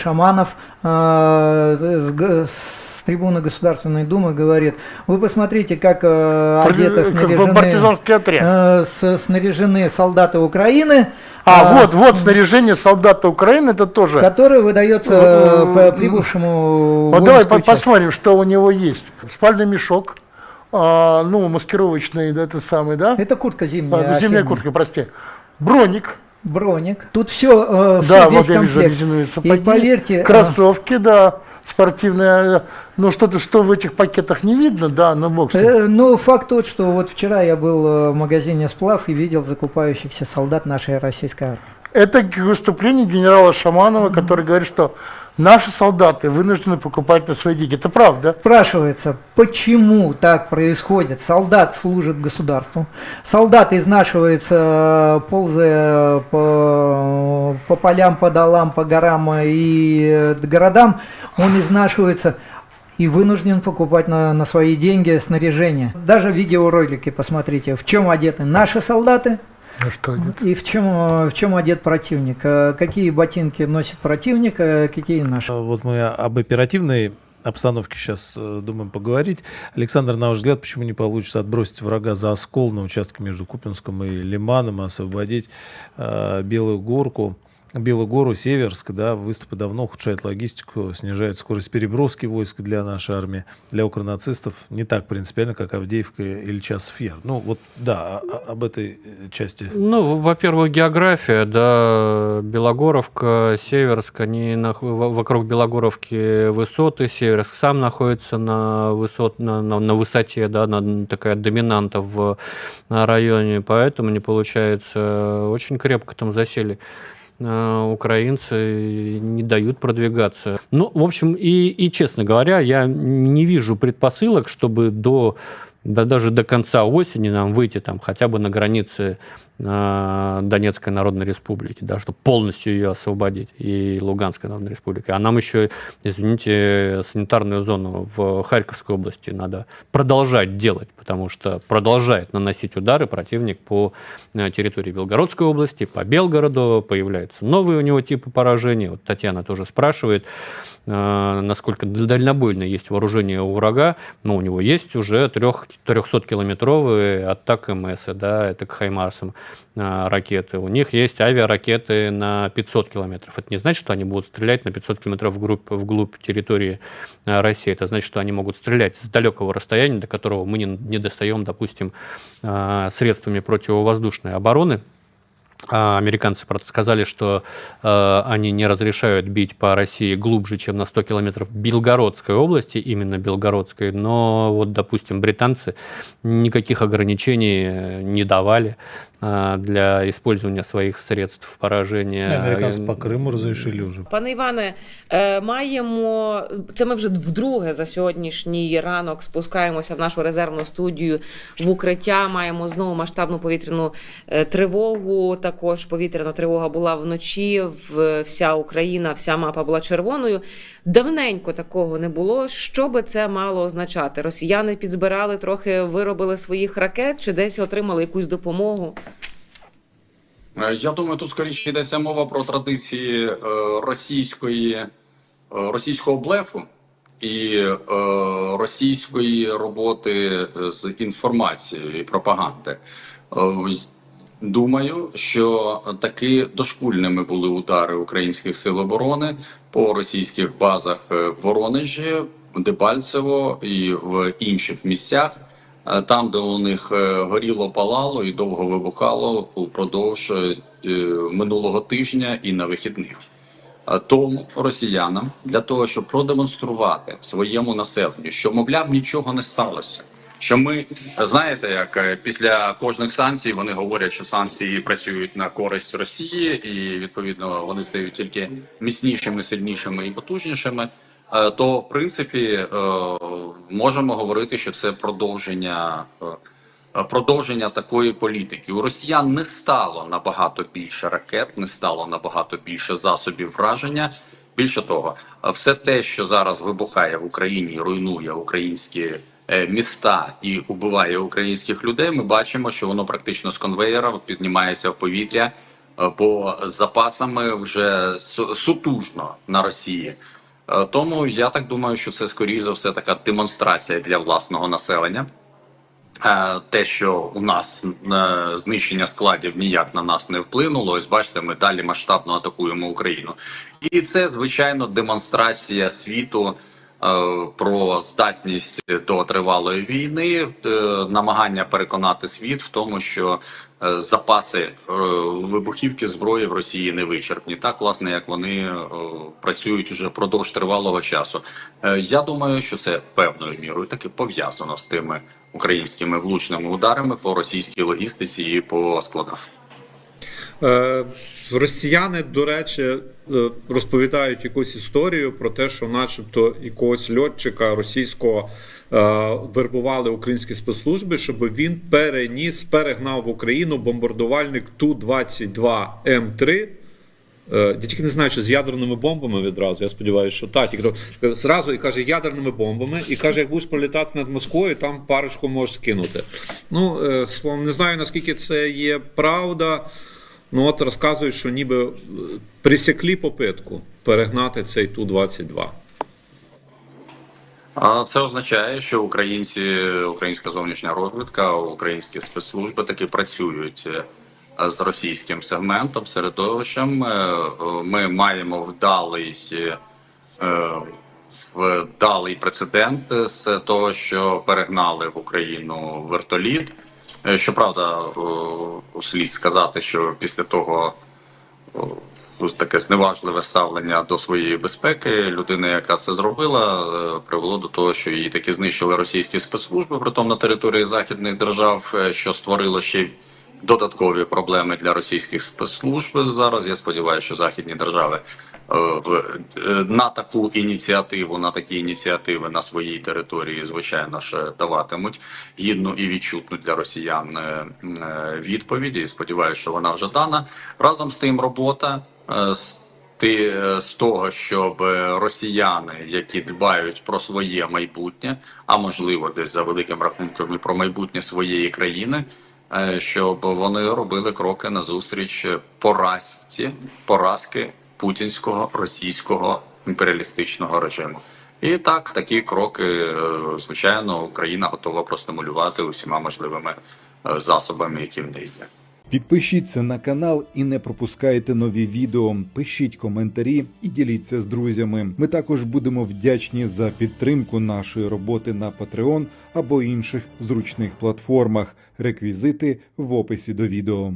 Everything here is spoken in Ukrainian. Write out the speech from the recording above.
Шаманов э, с, с трибуны Государственной Думы говорит, вы посмотрите, как э, одеты, Как бы снаряжены, э, с- снаряжены солдаты Украины, А, э, вот, вот снаряжение солдата Украины, это тоже. которое выдается э, прибывшему Вот давай по- посмотрим, что у него есть. Спальный мешок, а, ну, маскировочный, да, этот самый, да? Это куртка зимняя. А, зимняя осенняя. куртка, прости. Броник, Броник. Тут все, да, весь вот я вижу резиновые И сапоги, поверьте, э, кроссовки, да, спортивные. Но что-то, что в этих пакетах не видно, да, но бог. Э, Ну, факт тот, что вот вчера я был э, в магазине «Сплав» и видел закупающихся солдат нашей российской армии. Это выступление генерала Шаманова, который говорит, что наши солдаты вынуждены покупать на свои деньги. Это правда. Спрашивается, почему так происходит? Солдат служит государству, солдат изнашивается, ползая по, по полям, по долам, по горам и э, городам, он изнашивается и вынужден покупать на, на свои деньги снаряжение. Даже видеоролики посмотрите, в чем одеты наши солдаты, Ну что? И в чем, в чем одет противник? Э, Какие ботинки носит противник, э, какие наши? А Вот мы об оперативной обстановке сейчас э, думаем поговорить. Александр, на ваш взгляд, почему не получится отбросить врага за оскол на участке между Купинском и Лиманом, и освободить э, Белую горку? Белую гору, Северск, да, выступы давно ухудшают логистику, снижает скорость переброски войск для нашей армии, для укронацистов не так принципиально, как Авдеевка или Часов-Яр. Ну вот, да, а- а- об этой э, части. Ну, во-первых, география, да, Белогоровка, Северск, они нах- во- вокруг Белогоровки высоты, Северск сам находится на, высот, на, на, на высоте, да, на, такая доминанта в э, районе, поэтому не получается, очень крепко там засели э, украинцы не дают продвигаться. Ну, в общем, и, и честно говоря, я не вижу предпосылок, чтобы до да даже до конца осени нам выйти там хотя бы на границы э, Донецкой Народной Республики, да, чтобы полностью ее освободить, и Луганской Народной Республики. А нам еще, извините, санитарную зону в Харьковской области надо продолжать делать, потому что продолжает наносить удары противник по э, территории Белгородской области, по Белгороду, появляются новые у него типы поражений. Вот Татьяна тоже спрашивает, э, насколько дальнобойно есть вооружение у врага. Ну, у него есть уже трех, 300-километровые от ТАК-МС, да, это к Хаймарсам э, ракеты. У них есть авиаракеты на 500 километров. Это не значит, что они будут стрелять на 500 километров вглубь, вглубь территории э, России. Это значит, что они могут стрелять с далекого расстояния, до которого мы не, не достаем, допустим, э, средствами противовоздушной обороны. А Американцы, правда, сказали, что э, они не разрешают бить по России глубже, чем на 100 километров Белгородской области, именно Белгородской, но вот, допустим, британцы никаких ограничений э, не давали для использования своих средств поражения. Американцы по Крыму разрешили уже. Пане Іване, е, маємо це. Ми вже вдруге за сьогоднішній ранок спускаємося в нашу резервну студію в укриття. Маємо знову масштабну повітряну е, тривогу. Також повітряна тривога була вночі. Вся Україна, вся мапа була червоною. Давненько такого не було. Що би це мало означати? Росіяни підзбирали трохи, виробили своїх ракет чи десь отримали якусь допомогу? Е, Я думаю, тут скоріше йдеться мова про традиції е, російської, е, російського блефу і російської роботи з інформацією і пропаганди. Думаю, що таки дошкульними були удари українських сил оборони по російських базах в Воронежі, Дебальцево і в інших місцях. Е, Там, де у них е, горіло, палало і довго вибухало упродовж е, минулого тижня і на вихідних. Тому росіянам для того, щоб продемонструвати своєму населенню, що мовляв нічого не сталося. Що ми знаєте, як після кожних санкцій вони говорять, що санкції працюють на користь Росії, і відповідно вони стають тільки міцнішими, сильнішими і потужнішими. Е, То в принципі е, можемо говорити, що це продовження е, продовження такої політики. У росіян не стало набагато більше ракет, не стало набагато більше засобів враження. Більше того, все те, що зараз вибухає в Україні, руйнує українські міста і убиває українських людей. Ми бачимо, що воно практично з конвеєра піднімається в повітря бо з запасами вже су- сутужно на Росії. Е, Тому я так думаю, що це скоріш за все така демонстрація для власного населення. Е, Те, що у нас е, знищення складів ніяк на нас не вплинуло, ось бачите, ми далі масштабно атакуємо Україну, і це звичайно демонстрація світу про здатність до тривалої війни, е, намагання переконати світ в тому, що е, запаси е, вибухівки зброї в Росії не вичерпні, так власне як вони е, працюють уже впродовж тривалого часу. Е, Я думаю, що це певною мірою таки пов'язано з тими українськими влучними ударами по російській логістиці і по складах. Е, Росіяни, до речі, е, розповідають якусь історію про те, що, начебто, якогось льотчика російського е, вербували українські спецслужби, щоб він переніс, перегнав в Україну бомбардувальник Ту-22М3. Е, Я тільки не знаю, чи з ядерними бомбами відразу. Я сподіваюся, що так. Тільки зразу і каже ядерними бомбами, і каже, як будеш пролітати над Москвою, там парочку можеш скинути. Ну, словом, не знаю наскільки це є правда. Ну от розказують, що ніби е, присекли попитку перегнати цей Ту-22. Це означає, що українці, українська зовнішня розвідка, українські спецслужби таки працюють е, з російським сегментом, середовищем. Е, Ми маємо вдалий, вдалий прецедент з того, що перегнали в Україну вертоліт. Е, Щоправда, е, слід сказати, що після того таке зневажливе ставлення до своєї безпеки людини, яка це зробила, е, привело до того, що її таки знищили російські спецслужби, притом на території західних держав, е, що створило ще додаткові проблеми для російських спецслужб. Зараз я сподіваюся, що західні держави е, е, на таку ініціативу, на такі ініціативи на своїй території, звичайно ж, даватимуть гідну і відчутну для росіян е, е, відповіді. Сподіваюся, що вона вже дана. Разом з тим, робота е, з ти е, з того, щоб е, росіяни, які дбають про своє майбутнє, а можливо, десь за великим рахунком і про майбутнє своєї країни, е, щоб вони робили кроки назустріч поразці, поразки путінського російського імперіалістичного режиму. І так, такі кроки, е, звичайно, Україна готова простимулювати усіма можливими е, засобами, які в неї є. Підпишіться на канал і не пропускайте нові відео. Пишіть коментарі і діліться з друзями. Ми також будемо вдячні за підтримку нашої роботи на Patreon або інших зручних платформах. Реквізити в описі до відео.